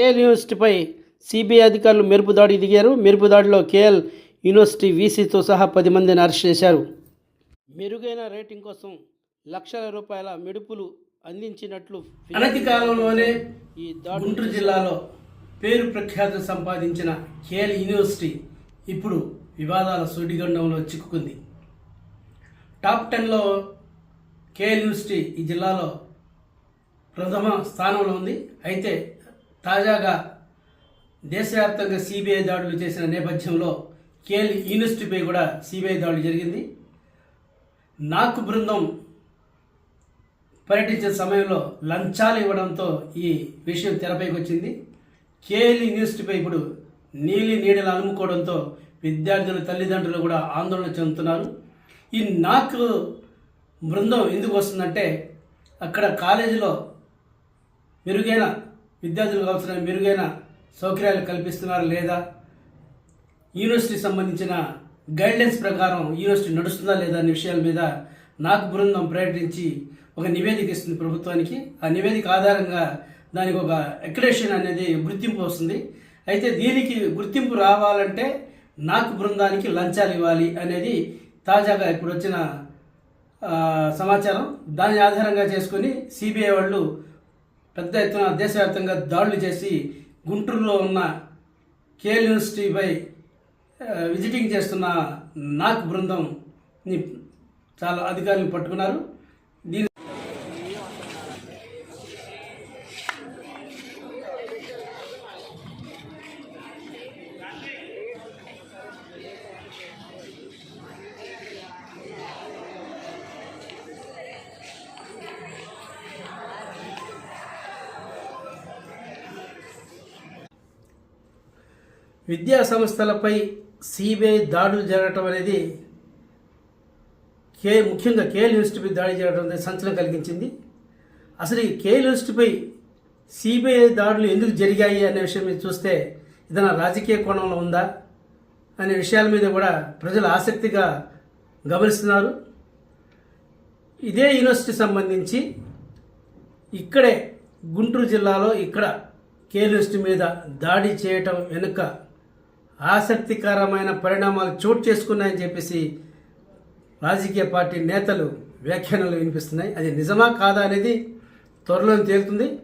KL యూనివర్సిటీపై CBI అధికారులు మెరుపు దాడి దిగారు. మెరుపు దాడిలో కేఎల్ యూనివర్సిటీ వీసీతో సహా పది మందిని అరెస్ట్ చేశారు. మెరుగైన రేటింగ్ కోసం లక్షల రూపాయల మెడుపులు అందించినట్లు అనతి కాలంలోనే ఈ గుంటూరు జిల్లాలో పేరు ప్రఖ్యాతి సంపాదించిన కేఎల్ యూనివర్సిటీ ఇప్పుడు వివాదాల సుడిగండంలో చిక్కుకుంది. టాప్ టెన్లో కేఎల్ యూనివర్సిటీ ఈ జిల్లాలో ప్రథమ స్థానంలో ఉంది. అయితే తాజాగా దేశవ్యాప్తంగా సిబిఐ దాడులు చేసిన నేపథ్యంలో కేఎల్ యూనివర్సిటీపై కూడా సిబిఐ దాడులు జరిగింది. నాకు బృందం పర్యటించిన సమయంలో లంచాలు ఇవ్వడంతో ఈ విషయం తెరపైకి వచ్చింది. కేఎల్ యూనివర్సిటీపై ఇప్పుడు నీలి నీడలు అలుముకోవడంతో విద్యార్థుల తల్లిదండ్రులు కూడా ఆందోళన చెందుతున్నారు. ఈ నాకు బృందం ఎందుకు వస్తుందంటే అక్కడ కాలేజీలో మెరుగైన విద్యార్థులకు అవసరమైన మెరుగైన సౌకర్యాలు కల్పిస్తున్నారా లేదా యూనివర్సిటీ సంబంధించిన గైడ్లైన్స్ ప్రకారం యూనివర్సిటీ నడుస్తుందా లేదా అనే విషయాల మీద నాకు బృందం ప్రకటించి ఒక నివేదిక ఇస్తుంది ప్రభుత్వానికి. ఆ నివేదిక ఆధారంగా దానికి ఒక అక్రిడేషన్ అనేది గుర్తింపు వస్తుంది. అయితే దీనికి గుర్తింపు రావాలంటే నాకు బృందానికి లంచాలు ఇవ్వాలి అనేది తాజాగా ఇప్పుడు వచ్చిన సమాచారం. దాని ఆధారంగా చేసుకొని సిబిఐ వాళ్ళు పెద్ద ఎత్తున దేశవ్యాప్తంగా దాడులు చేసి గుంటూరులో ఉన్న కేఎల్ యూనివర్సిటీపై విజిటింగ్ చేస్తున్న నాక్ బృందంని చాలా అధికారులు పట్టుకున్నారు. దీని విద్యా సంస్థలపై సిబిఐ దాడులు జరగటం అనేది కే ముఖ్యంగా కేఎల్ యూనివర్సిటీపై దాడి జరగడం అనేది సంచలనం కలిగించింది. అసలు ఈ కేఎల్ యూనివర్సిటీపై సిబిఐ దాడులు ఎందుకు జరిగాయి అనే విషయం మీద చూస్తే ఏదైనా రాజకీయ కోణంలో ఉందా అనే విషయాల మీద కూడా ప్రజలు ఆసక్తిగా గమనిస్తున్నారు. ఇదే యూనివర్సిటీ సంబంధించి ఇక్కడే గుంటూరు జిల్లాలో ఇక్కడ కేఎల్ యూనివర్సిటీ మీద దాడి చేయటం వెనుక ఆసక్తికరమైన పరిణామాలు చోటు చేసుకున్నాయని చెప్పేసి రాజకీయ పార్టీ నేతలు వ్యాఖ్యానాలు వినిపిస్తున్నాయి. అది నిజమా కాదా అనేది త్వరలో తేలుతుంది.